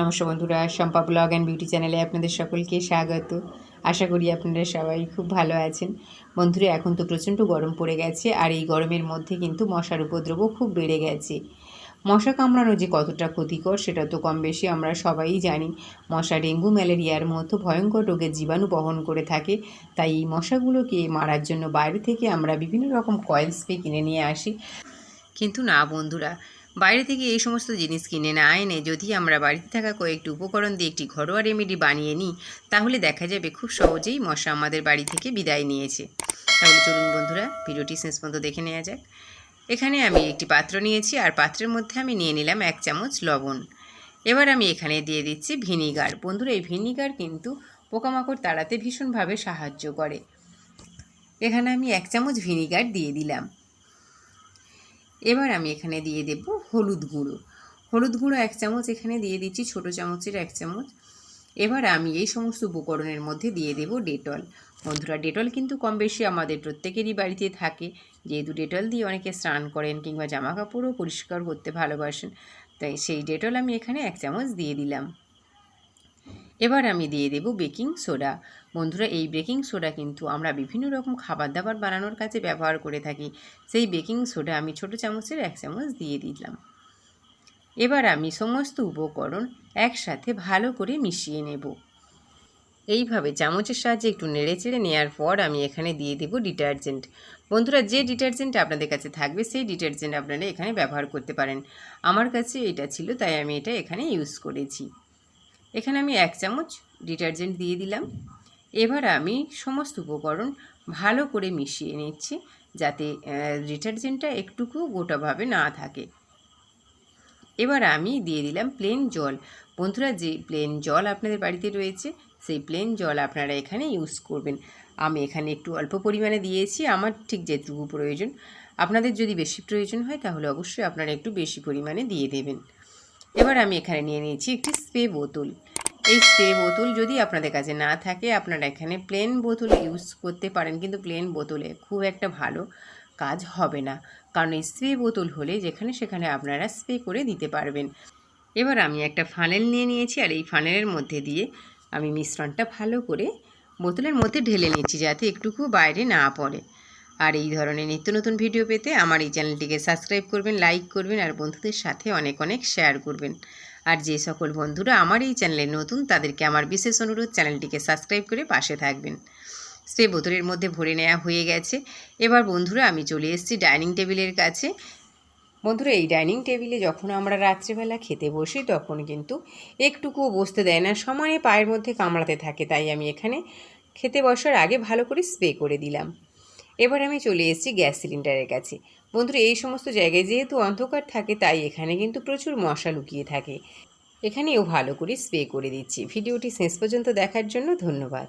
নমস্কার বন্ধুরা, Shampa blog and beauty চ্যানেলে আপনাদের সকলকে স্বাগত। আশা করি আপনারা সবাই খুব ভালো আছেন। বন্ধুরা, এখন তো প্রচণ্ড গরম পড়ে গেছে আর এই গরমের মধ্যে কিন্তু মশার উপদ্রবও খুব বেড়ে গেছে। মশা কামড়ানো যে কতটা ক্ষতিকর সেটা তো কম বেশি আমরা সবাই জানি। মশা ডেঙ্গু, ম্যালেরিয়ার মতো ভয়ঙ্কর রোগের জীবাণু বহন করে থাকে। তাই এই মশাগুলোকে মারার জন্য বাইরে থেকে আমরা বিভিন্ন রকম কয়েল স্প্রে কিনে নিয়ে আসি। কিন্তু না বন্ধুরা বাইরে থেকে এই সমস্ত জিনিস কিনে না এনে যদি আমরা বাড়িতে থাকা কয়েকটি উপকরণ দিয়ে একটি ঘরোয়া রেমেডি বানিয়ে নিই, তাহলে দেখা যাবে খুব সহজেই মশা আমাদের বাড়ি থেকে বিদায় নিয়েছে। তাহলে চলুন বন্ধুরা, ভিডিওটি শেষ পর্যন্ত দেখে নেওয়া যাক। এখানে আমি একটি পাত্র নিয়েছি, আর পাত্রের মধ্যে আমি নিয়ে নিলাম এক চামচ লবণ। এবার আমি এখানে দিয়ে দিচ্ছি ভিনিগার। বন্ধুরা, এই ভিনিগার কিন্তু পোকামাকড় তাড়াতে ভীষণভাবে সাহায্য করে। এখানে আমি এক চামচ ভিনিগার দিয়ে দিলাম। এবার আমি এখানে দিয়ে দেব হলুদ গুঁড়ো। হলুদ গুঁড়ো এক চামচ এখানে দিয়ে দিচ্ছি, ছোট চামচের এক চামচ। এবার আমি এই সমস্ত উপকরণের মধ্যে দিয়ে দেব ডেটল। বন্ধুরা, ডেটল কিন্তু কম বেশি আমাদের প্রত্যেকেরই বাড়িতে থাকে। যেহেতু ডেটল দিয়ে অনেকে স্নান করেন কিংবা জামা কাপড়ও পরিষ্কার করতে ভালোবাসেন, তাই সেই ডেটল আমি এখানে এক চামচ দিয়ে দিলাম। এবার আমি দিয়ে দেব বেকিং সোডা। বন্ধুরা, এই বেকিং সোডা কিন্তু আমরা বিভিন্ন রকম খাবার দাবার বানানোর কাজে ব্যবহার করে থাকি। সেই বেকিং সোডা আমি ছোট চামচের এক চামচ দিয়ে দিলাম। এবার আমি সমস্ত উপকরণ একসাথে ভালো করে মিশিয়ে নেব। এইভাবে চামচের সাহায্যে একটু নেড়ে চেড়ে নেওয়ার পর আমি এখানে দিয়ে দেব ডিটারজেন্ট। বন্ধুরা, যে ডিটারজেন্ট আপনাদের কাছে থাকবে, সেই ডিটারজেন্ট আপনারা এখানে ব্যবহার করতে পারেন। আমার কাছে এটা ছিল, তাই আমি এটা এখানে ইউজ করেছি। এখানে আমি এক চামচ ডিটারজেন্ট দিয়ে দিলাম। এবার আমি সমস্ত উপকরণ ভালো করে মিশিয়ে নিচ্ছি যাতে ডিটারজেন্টটা একটুকু গোটাভাবে না থাকে। এবার আমি দিয়ে দিলাম প্লেন জল। বন্ধুরা, যে প্লেন জল আপনাদের বাড়িতে রয়েছে, সেই প্লেন জল আপনারা এখানে ইউজ করবেন। আমি এখানে একটু অল্প পরিমাণে দিয়েছি, আমার ঠিক যেটুকু প্রয়োজন। আপনাদের যদি বেশি প্রয়োজন হয়, তাহলে অবশ্যই আপনারা একটু বেশি পরিমাণে দিয়ে দেবেন। এবার আমি এখানে নিয়ে নিয়েছি একটি স্প্রে বোতল। এই স্প্রে বোতল যদি আপনাদের কাছে না থাকে, আপনারা এখানে প্লেন বোতল ইউজ করতে পারেন, কিন্তু প্লেন বোতলে খুব একটা ভালো কাজ হবে না। কারণ এই স্প্রে বোতল হলে যেখানে সেখানে আপনারা স্প্রে করে দিতে পারবেন। এবার আমি একটা ফানেল নিয়ে নিয়েছি, আর এই ফানেলের মধ্যে দিয়ে আমি মিশ্রণটা ভালো করে বোতলের মধ্যে ঢেলে নিচ্ছি, যাতে একটুকু বাইরে না পড়ে। আর এই ধরনের নিত্য নতুন ভিডিও পেতে আমার এই চ্যানেলটিকে সাবস্ক্রাইব করবেন লাইক করবেন আর বন্ধুদের সাথে অনেক অনেক শেয়ার করবেন। আর যে সকল বন্ধুরা আমার এই চ্যানেলে নতুন, তাদেরকে আমার বিশেষ অনুরোধ চ্যানেলটিকে সাবস্ক্রাইব করে পাশে থাকবেন। সে বোতলের মধ্যে ভরে নেওয়া হয়ে গেছে। এবার বন্ধুরা আমি চলে এসেছি ডাইনিং টেবিলের কাছে। বন্ধুরা, এই ডাইনিং টেবিলে যখন আমরা রাত্রেবেলা খেতে বসি, তখন কিন্তু একটুকুও বসতে দেয় না। সমানে পায়ের মধ্যে কামড়াতে থাকে, তাই আমি এখানে খেতে বসার আগে ভালো করে স্প্রে করে দিলাম। এবার আমি চলে এসেছি গ্যাস সিলিন্ডারের কাছে। বন্ধুরা, এই সমস্ত জায়গায় যেহেতু অন্ধকার থাকে, তাই এখানে কিন্তু প্রচুর মশা লুকিয়ে থাকে। এখানেও ভালো করে স্প্রে করে দিচ্ছি। ভিডিওটি শেষ পর্যন্ত দেখার জন্য ধন্যবাদ।